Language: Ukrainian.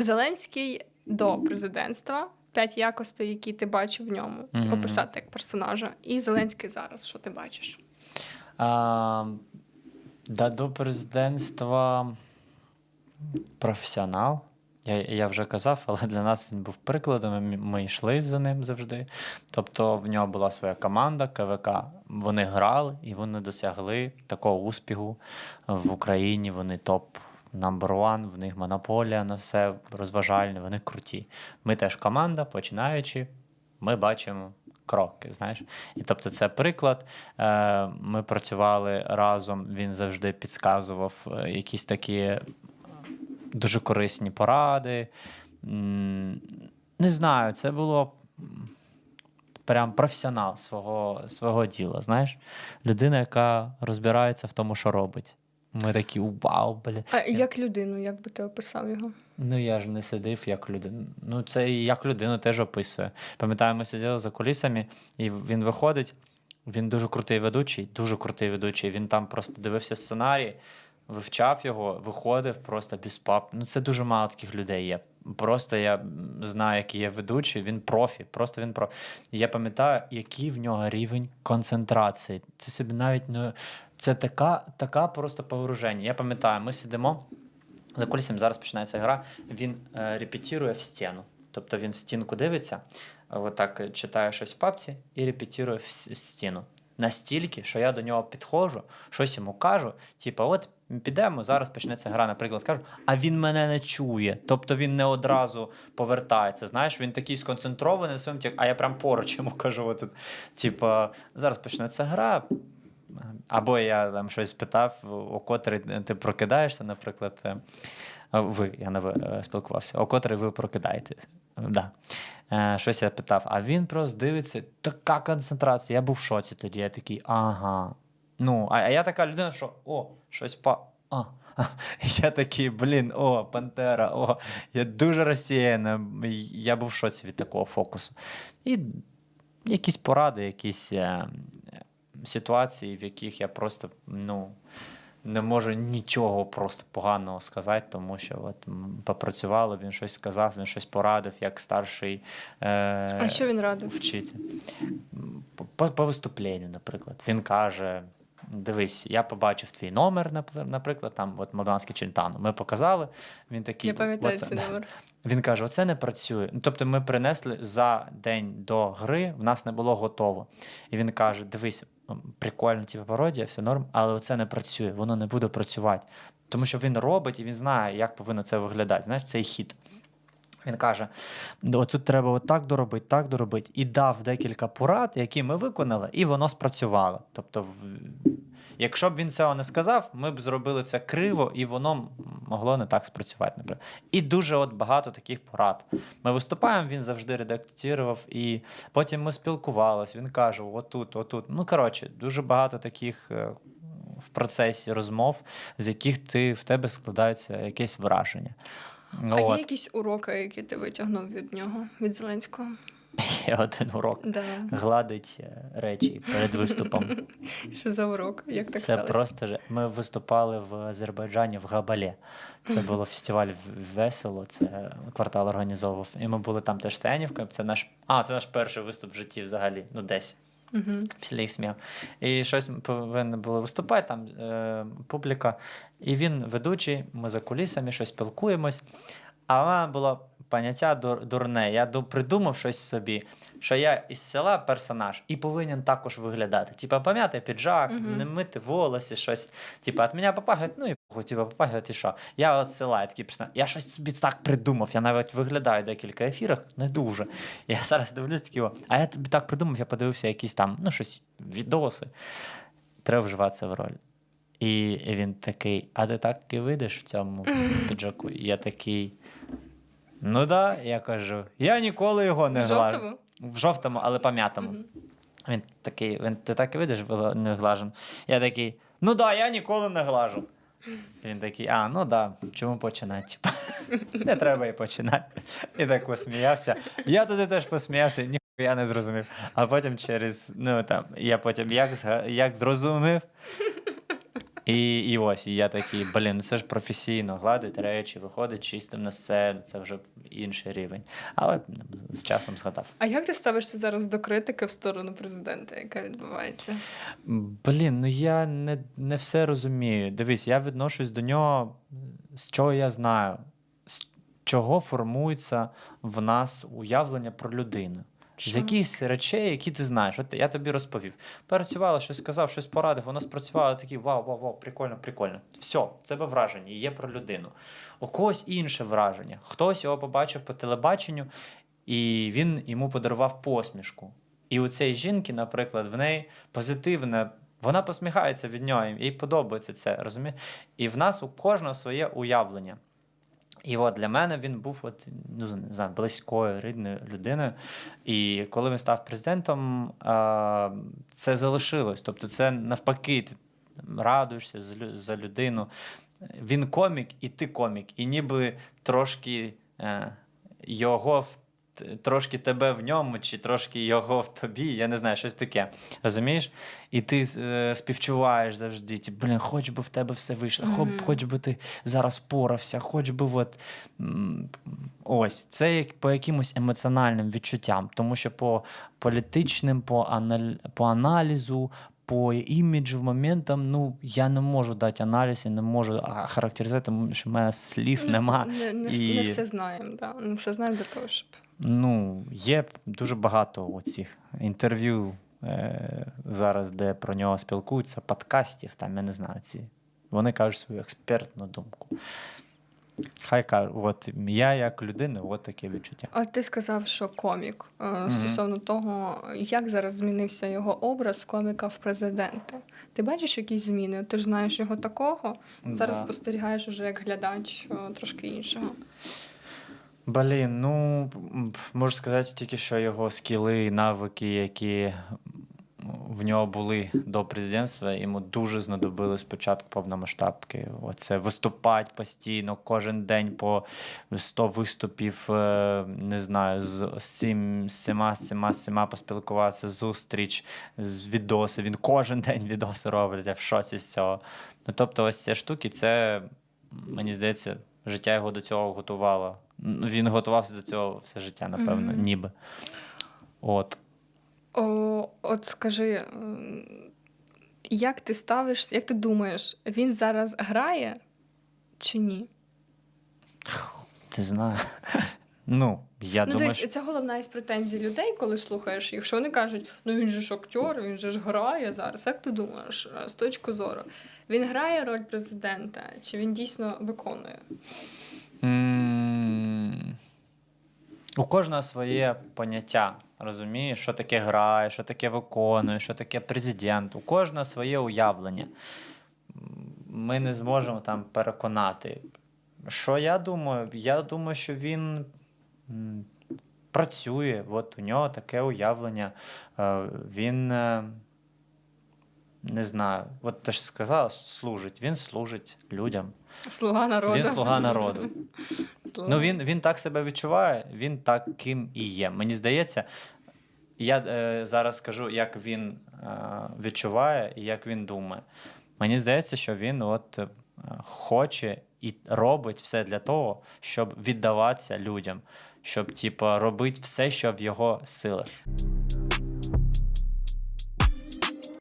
Зеленський до президентства. П'ять якостей, які ти бачив в ньому, Мгм. описати як персонажа. І Зеленський зараз, що ти бачиш? А, да, до президентства професіонал. Я, я вже казав, але для нас він був прикладом. Ми йшли за ним завжди. Тобто в нього була своя команда КВК. Вони грали і вони досягли такого успіху в Україні. Вони топ number one, в них монополія на все розважальне, вони круті. Ми теж команда, починаючи, ми бачимо кроки. Знаєш, і тобто, це приклад. Е, Ми працювали разом. Він завжди підказував е, якісь такі дуже корисні поради. Не знаю, це було прям професіонал свого, свого діла. Знаєш, людина, яка розбирається в тому, що робить. Ми такі вау, блін. А як людину, як би ти описав його? Ну я ж не сидив як людина. Ну, це і як людину теж описує. Пам'ятаю, ми сиділи за кулісами, і він виходить. Він дуже крутий ведучий, дуже крутий ведучий. Він там просто дивився сценарій, вивчав його, виходив просто без пап. Ну, це дуже мало таких людей є. Просто я знаю, який є ведучий, він профі, просто він профі. Я пам'ятаю, який в нього рівень концентрації. Це собі навіть не. Це така, така просто погруження. Я пам'ятаю, ми сидимо. За кулісами зараз починається гра. Він е, репетирує в стіну. Тобто він в стінку дивиться, отак читає щось в папці і репетирує в стіну. Настільки, що я до нього підходжу, щось йому кажу, типу, от підемо, зараз почнеться гра, наприклад, кажу, а він мене не чує. Тобто він не одразу повертається. Знаєш, він такий сконцентрований на своєму а я прям поруч йому кажу, отут, типу, зараз почнеться гра. Або я там щось питав, о котрий ти прокидаєшся, наприклад. е, Ви, я не е, спілкувався, о котрий ви прокидаєте. Да. Е, Щось я питав, а він просто дивиться, така концентрація. Я був в шоці тоді. Я такий, ага. Ну, а а я така людина, що о, щось па. А. Я такий, блін, о, Пантера, о, я дуже розсіяна. Я був в шоці від такого фокусу. І якісь поради, якісь ситуації, в яких я просто ну, не можу нічого просто поганого сказати, тому що от м, попрацювало, він щось сказав, він щось порадив, як старший е, А що він радив? вчитель. По, по виступленню, наприклад. Він каже: Дивись, я побачив твій номер, наприклад, там от Молдаванський Челентано. Ми показали. Він такий. Я пам'ятаю цей номер. він каже: оце не працює. Ну, тобто, ми принесли за день до гри, в нас не було готово. І він каже: дивись, прикольно, типу, пародія, все норм, але це не працює, воно не буде працювати. Тому що він робить і він знає, як повинно це виглядати. Знаєш, цей хід. Він каже: тут треба отак доробити, так доробити. І дав декілька порад, які ми виконали, і воно спрацювало. Тобто, якщо б він цього не сказав, ми б зробили це криво, і воно могло не так спрацювати. Наприклад. І дуже от багато таких порад. Ми виступаємо, він завжди редактував, і потім ми спілкувалися. Він каже: отут, отут. Ну, коротше, дуже багато таких. е, В процесі розмов, з яких ти в тебе складається якесь враження. А є якісь уроки, які ти витягнув від нього, від Зеленського? Є один урок. Да. Гладить е, речі перед виступом. Що за урок? Як так Це сталося? просто ж. Ми виступали в Азербайджані в Габале. Це було фестиваль весело, це квартал організовував. І ми були там теж Тенівка. Це наш. А, це наш перший виступ в житті взагалі. Ну, десь. Угу. Після їх смів. І щось ми повинні були виступати, там е, публіка. І він ведучий, ми за кулісами щось спілкуємось. А в мене було поняття дур- дурне. Я ду- придумав щось собі, що я із села персонаж і повинен також виглядати. Типа пом'яти піджак, Мгм. не мити волосся, щось. Типа, від мене попагають, ну і типа, попагають і що. Я от села, я такий персонаж. Я щось собі так придумав. Я навіть виглядаю в декілька ефірах, не дуже. Я зараз дивлюсь такі, а я тобі так придумав, я подивився якісь там, ну, щось, відоси. Треба вживатися в роль. І він такий: а ти так і вийдеш в цьому піджаку? І я такий. Ну да, я кажу, я ніколи його не В глажу. жовтому? В жовтому, але пом'ятому. Мгм. Він такий, він, ти так і вийдеш вила- не глажен. Я такий, ну да, я ніколи не глажу. Він такий, а, ну да, чому починати? Типа, не треба і починати. І так посміявся. Я туди теж посміявся, ніхуя я не зрозумів. А потім через, ну там, я потім як, зга- як зрозумів. І, і ось, і я такий, блін, ну це ж професійно, гладить речі, виходить чистим на сцену, це вже інший рівень. Але з часом згадав. А як ти ставишся зараз до критики в сторону президента, яка відбувається? Блін, ну я не, не все розумію. Дивись, я відношусь до нього, з чого я знаю, з чого формується в нас уявлення про людину. З якихось речей, які ти знаєш. От я тобі розповів. Працювала, щось сказав, щось порадив, воно спрацювало такий вау, вау, вау, прикольно, прикольно. Все, тебе враження є про людину. У когось інше враження. Хтось його побачив по телебаченню, і він йому подарував посмішку. І у цієї жінки, наприклад, в неї позитивне, вона посміхається від нього, їй подобається це, розумієш? І в нас у кожного своє уявлення. І от для мене він був от, ну, не знаю, близькою, рідною людиною. І коли він став президентом, це залишилось. Тобто, це навпаки, ти радуєшся за людину. Він комік, і ти комік. І ніби трошки е, його трошки тебе в ньому, чи трошки його в тобі, я не знаю, щось таке. Розумієш? І ти е, співчуваєш завжди. Ті, блін, хоч би в тебе все вийшло, хоч, Мгм. хоч би ти зараз порався, хоч би от. Ось, це як по якимось емоціональним відчуттям, тому що по політичним, по, аналь... по аналізу, по іміджу моментам, ну я не можу дати аналіз, я не можу характеризувати, тому що в мене слів нема. Не, не, і- не все знаємо, да. не все знаємо для того, щоб. Ну, є дуже багато оцих інтерв'ю е, зараз, де про нього спілкуються, подкастів, там, я не знаю, ці. Вони кажуть свою експертну думку. Хай кажуть, от я як людина, от таке відчуття. От ти сказав, що комік е, стосовно того, як зараз змінився його образ коміка в президенти. Ти бачиш якісь зміни? Ти ж знаєш його такого. Зараз Да. спостерігаєш уже як глядач е, трошки іншого. Блін, ну можу сказати тільки, що його скіли і навики, які в нього були до президентства, йому дуже знадобили спочатку повномасштабки. Оце виступати постійно, кожен день по 100 виступів, е, не знаю, з, з цими, з цими поспілкуватися, зустріч, з відоси. Він кожен день відоси робить, я в шоці з цього. Ну, тобто, ось ці штуки, це, мені здається, життя його до цього готувало. Він готувався до цього все життя, напевно, Мгм. ніби. От. О, от скажи, як ти ставиш, як ти думаєш, він зараз грає чи ні? Ти знаєш. Ну, я ну, думаю, що... це головна із претензій людей, коли слухаєш їх, що вони кажуть, ну він же ж актер, він же ж грає зараз. Як ти думаєш, е, з точки зору? Він грає роль президента, чи він дійсно виконує? М, У кожного своє поняття. Розумієш, що таке грає, що таке виконує, що таке президент. У кожного своє уявлення. Ми не зможемо там переконати. Що я думаю? Я думаю, що він працює, от у нього таке уявлення. Е, Він. е, Не знаю, от ти ж сказала, служить. Він служить людям. Слуга народу. Він слуга народу. Ну він, він так себе відчуває, він таким і є. Мені здається, я е, зараз скажу, як він е, відчуває і як він думає. Мені здається, що він от е, хоче і робить все для того, щоб віддаватися людям, щоб типу, робити все, що в його силах.